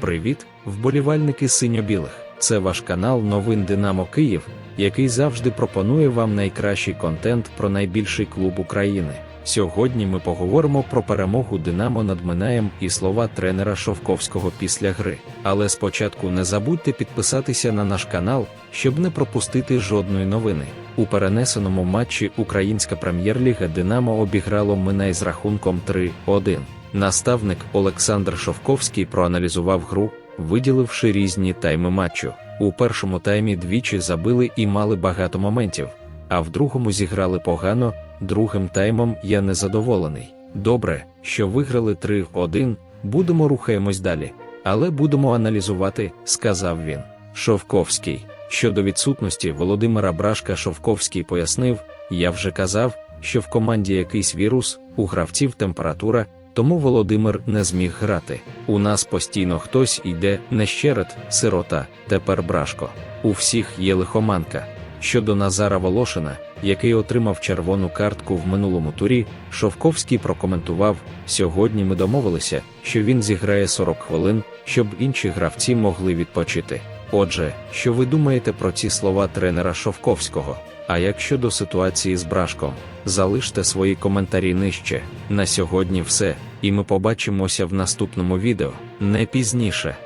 Привіт, вболівальники синьо-білих! Це ваш канал Новин Динамо Київ, який завжди пропонує вам найкращий контент про найбільший клуб України. Сьогодні ми поговоримо про перемогу Динамо над Минаєм і слова тренера Шовковського після гри. Але спочатку не забудьте підписатися на наш канал, щоб не пропустити жодної новини. У перенесеному матчі Українська прем'єр-ліга Динамо обіграло Минай з рахунком 3-1. Наставник Олександр Шовковський проаналізував гру, виділивши різні тайми матчу. У першому таймі двічі забили і мали багато моментів, а в другому зіграли погано. Другим таймом я незадоволений. Добре, що виграли 3-1, будемо рухаємось далі. Але будемо аналізувати, сказав він. Шовковський. Щодо відсутності Володимира Брашка Шовковський пояснив: я вже казав, що в команді якийсь вірус, у гравців температура, тому Володимир не зміг грати. У нас постійно хтось йде, нещерет, сирота, тепер Брашко. У всіх є лихоманка. Щодо Назара Волошина, який отримав червону картку в минулому турі, Шовковський прокоментував: сьогодні ми домовилися, що він зіграє 40 хвилин, щоб інші гравці могли відпочити. Отже, що ви думаєте про ці слова тренера Шовковського? А як щодо ситуації з Брашком, залиште свої коментарі нижче. На сьогодні все, і ми побачимося в наступному відео не пізніше.